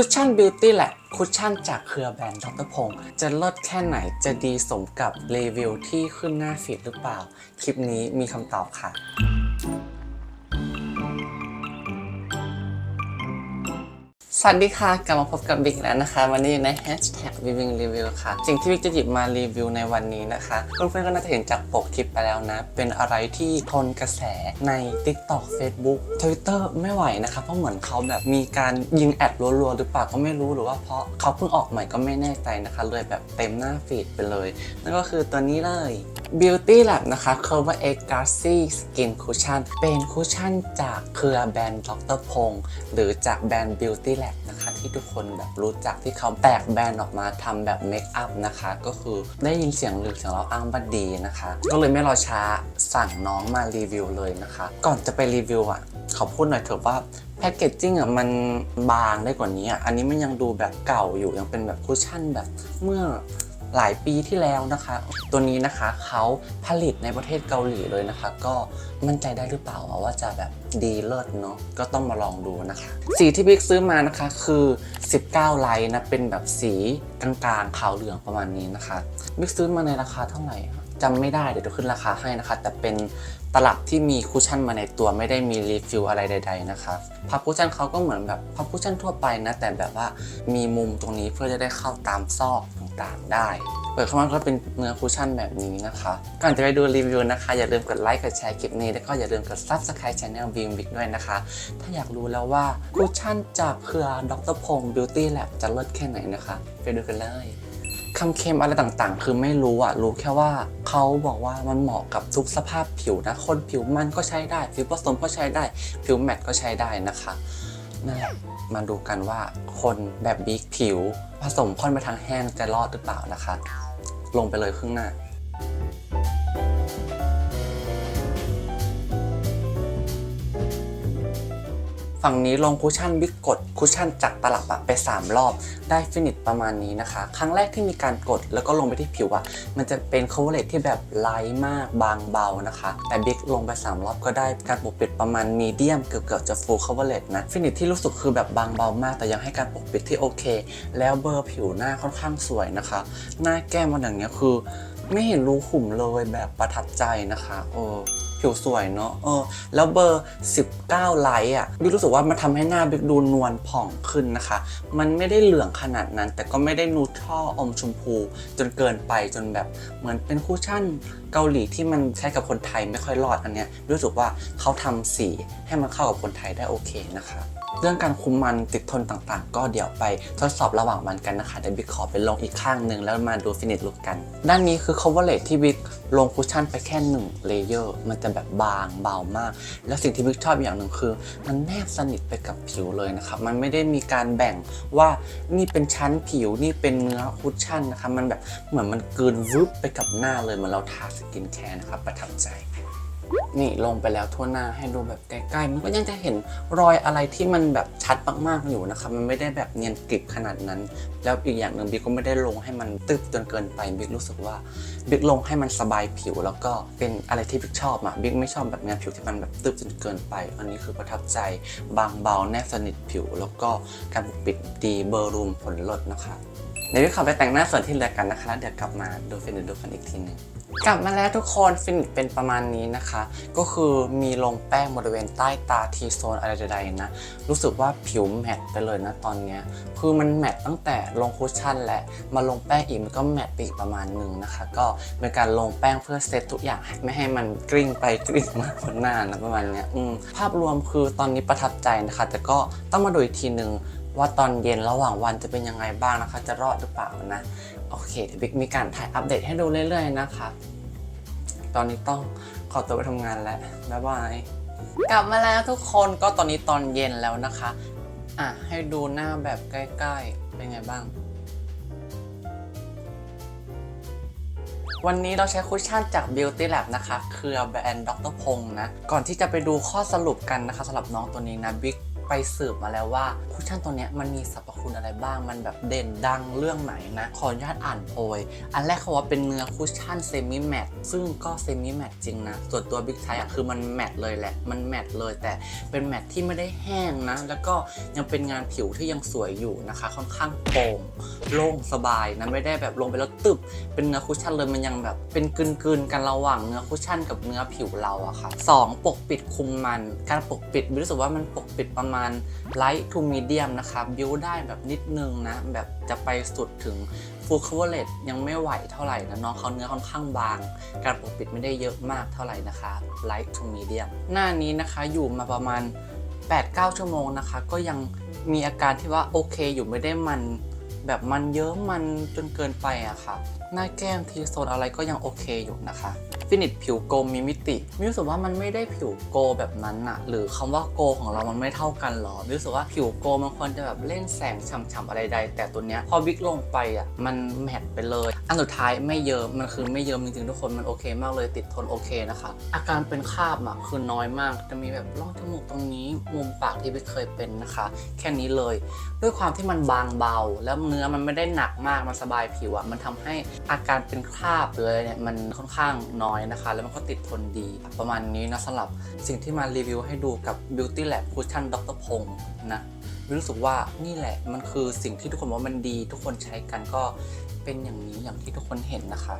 คุชชั่นบิวตี้แหละคุชชั่นจากเครือแบรนด์ดรพงศ์จะเลิศแค่ไหนจะดีสมกับรีวิวที่ขึ้นหน้าฟีดหรือเปล่า คลิปนี้มีคำตอบค่ะ สวัสดีค่ะ กลับมาพบกับบิ๊กแล้วนะคะ วันนี้อยู่ใน Hashtag Viewing Review ค่ะ สิ่งที่บิ๊กจะหยิบมารีวิวในวันนี้นะคะเพื่อนๆก็น่าจะเห็นจากปกคลิปไปแล้วนะ เป็นอะไรที่ทนกระแสใน TikTok Facebook Twitter ไม่ไหวนะคะ เพราะเหมือนเขาแบบมีการยิงแอดรัวๆ หรือเปล่าก็ไม่รู้หรือว่าเพราะเขาเพิ่งออกใหม่ก็ไม่แน่ใจนะคะ เลยแบบเต็มหน้าฟีดไปเลย นั่นก็คือตัวนี้เลย Beauty Lab นะคะ Cover X Glassy Skin Cushion เป็นคุชชั่นจากเครือแบรนด์ดรพงศ์หรือจากแบรนด์ Beauty Lab นะคะที่ทุกคนแบบรู้จักที่เขาแตกแบรนด์ออกมาทำแบบเมคอัพนะคะ ก็คือได้ยินเสียงหลือเสียงเราอ้างบัดดีนะคะ ก็เลยไม่รอช้าสั่งน้องมารีวิวเลยนะคะ ก่อนจะไปรีวิวอะขอพูดหน่อยเถอะว่าแพคเกจจิ้งอะมันบางได้กว่านี้อะอันนี้มันยังดูแบบเก่าอยู่ยังเป็นแบบคุชชั่นแบบเมื่อ หลายปีที่แล้วนะคะ ตัวนี้นะคะเขาผลิตในประเทศเกาหลีเลยนะคะ ก็มั่นใจได้หรือเปล่าว่าจะแบบดีเลิศเนาะก็ต้องมาลองดูนะคะ สีที่บิ๊กซื้อมานะคะคือ 19 ไลท์นะเป็นแบบสีกลางๆขาวเหลืองประมาณนี้นะคะบิ๊กซื้อมาในราคาเท่าไหร่จำไม่ได้เดี๋ยวจะขึ้นราคาให้นะคะ แต่เป็นตลับที่มีคุชชั่นมาในตัวไม่ได้มีรีฟิลอะไรใด ๆ นะคะพับคุชชั่นเขาก็เหมือนแบบพับคุชชั่นทั่วไปนะ แต่แบบว่ามีมุมตรงนี้เพื่อจะได้เข้าตามซอก ต่างๆ ได้ เปิดเข้ามาก็เป็นเนื้อคุชชั่นแบบนี้นะคะ ก่อนจะไปดูรีวิวนะคะ อย่าลืมกดไลค์กดแชร์คลิปนี้ แล้วก็อย่าลืมกด subscribe channel v i m b i g ด้วยนะคะ ถ้าอยากรู้แล้วว่าคุชชั่นจากเครือดรพงศ์ Beauty Lab จะเลิศแค่ไหนนะคะ ไปดูกันเลยคำเค็มอะไรต่างๆ คือไม่รู้อะ รู้แค่ว่าเขาบอกว่ามันเหมาะกับทุกสภาพผิวนะ คนผิวมันก็ใช้ได้ ผิวผสมก็ใช้ได้ ผิวแมตต์ก็ใช้ได้นะคะ นั่นแหละมาดูกันว่าคนแบบบิ๊กผิว ผสมค่อนไปทางแห้งจะรอดหรือเปล่านะคะ ลงไปเลยครึ่งหน้า ฝั่งนี้ลงคุชชั่นบิ๊กกดคุชชั่นจากตลับอะไป 3 รอบ ได้ฟินิชประมาณนี้นะคะ ครั้งแรกที่มีการกดแล้วก็ลงไปที่ผิวอะมันจะเป็น coverage ที่แบบไลท์มากบางเบานะคะ แต่บิ๊กลงไป 3 รอบก็ได้การปกปิดประมาณมีเดียมเกือบๆจะ full coverage นะฟินิชที่รู้สึกคือแบบบางเบามาก แต่ยังให้การปกปิดที่โอเค แล้วเบอร์ผิวหน้าค่อนข้างสวยนะคะ หน้าแก้มมันอย่างเงี้ยคือ ไม่เห็นรูขุมเลยแบบประทับใจนะคะเออผิวสวยเนาะเออแล้วเบอร์ 19 ไลท์อะบิ๊กรู้สึกว่ามันทำให้หน้าบิ๊กดูนวลผ่องขึ้นนะคะ มันไม่ได้เหลืองขนาดนั้น แต่ก็ไม่ได้นูทรัลอมชมพู จนเกินไปจนแบบเหมือนเป็นคูชั่นเกาหลีที่มันใช้กับคนไทยไม่ค่อยรอดอันเนี้ยรู้สึกว่าเขาทำสีให้มันเข้ากับคนไทยได้โอเคนะคะเรื่องการคุมมันติดทนต่างๆ ก็เดี๋ยวไปทดสอบระหว่างมันกันนะคะเดี๋ยวบิ๊กขอไปลงอีกข้างหนึ่งแล้วมาดูฟินิชลุกกัน ด้านนี้คือ coverage ที่บิ๊กลงคุชชั่นไปแค่1เลเยอร์มันจะแบบบางเบามาก แล้วสิ่งที่บิ๊กชอบอย่างหนึ่งคือ มันแนบสนิทไปกับผิวเลยนะครับมันไม่ได้มีการแบ่งว่านี่เป็นชั้นผิวนี่เป็นเนื้อคุชชั่นนะคะมันแบบเหมือนมันเกินวึบไปกับหน้าเลยเหมือนเราทาสกินแคร์นะครับประทับใจ นี่ลงไปแล้วทั่วหน้าให้ดูแบบใกล้ๆ มันก็ยังจะเห็นรอยอะไรที่มันแบบชัดมากๆอยู่นะครับ มันไม่ได้แบบเนียนกริบขนาดนั้น แล้วอีกอย่างหนึ่งบิ๊กก็ไม่ได้ลงให้มันตึบจนเกินไปบิ๊กรู้สึกว่าบิ๊กลงให้มันสบายผิว แล้วก็เป็นอะไรที่บิ๊กชอบอะบิ๊กไม่ชอบแบบงานผิวที่มันแบบตึบจนเกินไป อันนี้คือประทับใจบางเบาแนบสนิทผิว แล้วก็การปกปิดดีเบอร์รูมผลลดนะคะ เดี๋ยวบิ๊กขอไปแต่งหน้าส่วนที่เหลือกันนะคะแล้วเดี๋ยวกลับมาดูฟินิชดูกันอีกทีหนึงกลับมาแล้วทุกคนฟินิชเป็นประมาณนี้นะคะ ก็คือมีลงแป้งบริเวณใต้ตาทีโซนอะไรใดๆนะรู้สึกว่าผิวแมตต์ไปเลยนะตอนเนี้ยคือมันแมตต์ตั้งแต่ลงคุชชั่นและมาลงแป้งอีกมันก็แมตต์ปีกประมาณหนึ่งนะคะ ก็เป็นการลงแป้งเพื่อเซตทุกอย่างไม่ให้มันกลิ้งไปกลิ้งมาบนหน้านะประมาณเนี้ยภาพรวมคือตอนนี้ประทับใจนะคะ แต่ก็ต้องมาดูอีกทีหนึ่ง ว่าตอนเย็นระหว่างวันจะเป็นยังไงบ้างนะคะ จะรอดหรือเปล่านะ โอเคเดี๋ยวบิ๊กมีการถ่ายอัปเดตให้ดูเรื่อยๆนะคะ ตอนนี้ต้องขอตัวไปทำงานแล้วบ๊ายบายกลับมาแล้วทุกคนก็ตอนนี้ตอนเย็นแล้วนะคะ อะให้ดูหน้าแบบใกล้ๆ เป็นไงบ้าง วันนี้เราใช้คุชชั่นจาก Beauty Lab นะคะ เครือแบรนด์ดรพงศ์นะ ก่อนที่จะไปดูข้อสรุปกันนะคะสำหรับน้องตัวนี้นะบิ๊ก ไปสืบมาแล้วว่าคุชชั่นตัวเนี้ยมันมีสรรพคุณอะไรบ้าง มันแบบเด่นดังเรื่องไหนนะ ขออนุญาตอ่านโพย อันแรกเขาว่าเป็นเนื้อคุชชั่นเซมิแมตซึ่งก็เซมิแมตจริงนะ ส่วนตัวบิ๊กไทอะคือมันแมตเลยแหละ มันแมตเลยแต่เป็นแมตที่ไม่ได้แห้งนะ แล้วก็ยังเป็นงานผิวที่ยังสวยอยู่นะคะ ค่อนข้างโปร่งโล่งสบายนะไม่ได้แบบลงไปแล้วตึบเป็นเนื้อคุชชั่นเลยมันยังแบบเป็นกลืนๆกันระหว่างเนื้อคุชชั่นกับเนื้อผิวเราอะค่ะสองปกปิดคุมมัน การปกปิดรู้สึกว่ามันปกปิดประมาณไลท์ทูมีเดียมนะครับิวได้แบบนิดนึงนะ แบบจะไปสุดถึง full coverage ยังไม่ไหวเท่าไหร่นะน้องเขาเนื้อค่อนข้างบาง การปกปิดไม่ได้เยอะมากเท่าไหร่นะคะไลท์ทูมีเดียมหน้านี้นะคะอยู่มาประมาณ 8-9 ชั่วโมงนะคะ ก็ยังมีอาการที่ว่าโอเคอยู่ไม่ได้มัน แบบมันเยอะมันจนเกินไปอะค่ะ หน้าแก้มทีโซนอะไรก็ยังโอเคอยู่นะคะฟินิชผิวโกมีมิติมิวรู้สึกว่ามันไม่ได้ผิวโกแบบนั้นอะหรือคำว่าโกของเรามันไม่เท่ากันหรอมิวรู้สึกว่าผิวโกมันควรจะแบบเล่นแสงฉ่ำๆอะไรใด แต่ตัวเนี้ยพอวิกลงไปอะมันแมทไปเลย อันสุดท้ายไม่เยิ้มมันคือไม่เยิ้มจริงๆทุกคนมันโอเคมากเลยติดทนโอเคนะคะ อาการเป็นคราบอะคือน้อยมากจะมีแบบร่องจมูกตรงนี้มุมปากที่วิกเคยเป็นนะคะ แค่นี้เลย ด้วยความที่มันบางเบาแล้วเนื้อมันไม่ได้หนักมากมันสบายผิวอะมันทำให้อาการเป็นคราบเลยเนี่ยมันค่อนข้างน้อยนะคะ แล้วมันก็ติดทนดีประมาณนี้นะสำหรับสิ่งที่มารีวิวให้ดูกับ Beauty Lab Cushion ดรพงศ์นะรู้สึกว่านี่แหละมันคือสิ่งที่ทุกคนว่ามันดี ทุกคนใช้กันก็เป็นอย่างนี้อย่างที่ทุกคนเห็นนะคะ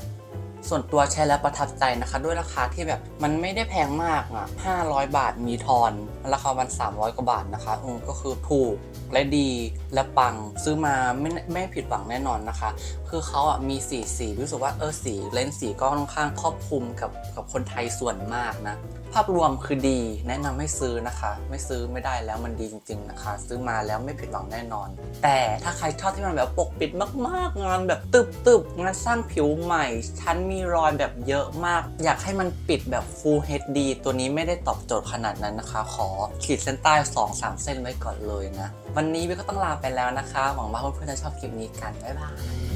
ส่วนตัวใช้แล้วประทับใจนะคะ ด้วยราคาที่แบบมันไม่ได้แพงมากอะ 500 บาทมีทอน ราคามัน300 กว่าบาทนะคะอืมก็คือถูกและดีและปังซื้อมาไม่ไม่ผิดหวังแน่นอนนะคะ คือเขาอะมีสีสีรู้สึกว่าเออสีเลนส์สีก็ค่อนข้างครอบคลุมกับกับคนไทยส่วนมากนะาพรวมคือดี แนะนำให้ซื้อนะคะ ไม่ซื้อไม่ได้แล้วมันดีจริง ๆนะคะ ซื้อมาแล้วไม่ผิดหวังแน่นอน แต่ถ้าใครชอบที่มันแบบปกปิดมากๆงานแบบตึบๆงานสร้างผิวใหม่ ชั้นมีรอยแบบเยอะมาก อยากให้มันปิดแบบ Full HD ตัวนี้ไม่ได้ตอบโจทย์ขนาดนั้นนะคะ ขอขีดเส้นใต้ 2-3 เส้นไว้ก่อนเลยนะ วันนี้วิวก็ต้องลาไปแล้วนะคะ หวังว่าเพื่อนๆจะชอบคลิปนี้กันบ๊ายบาย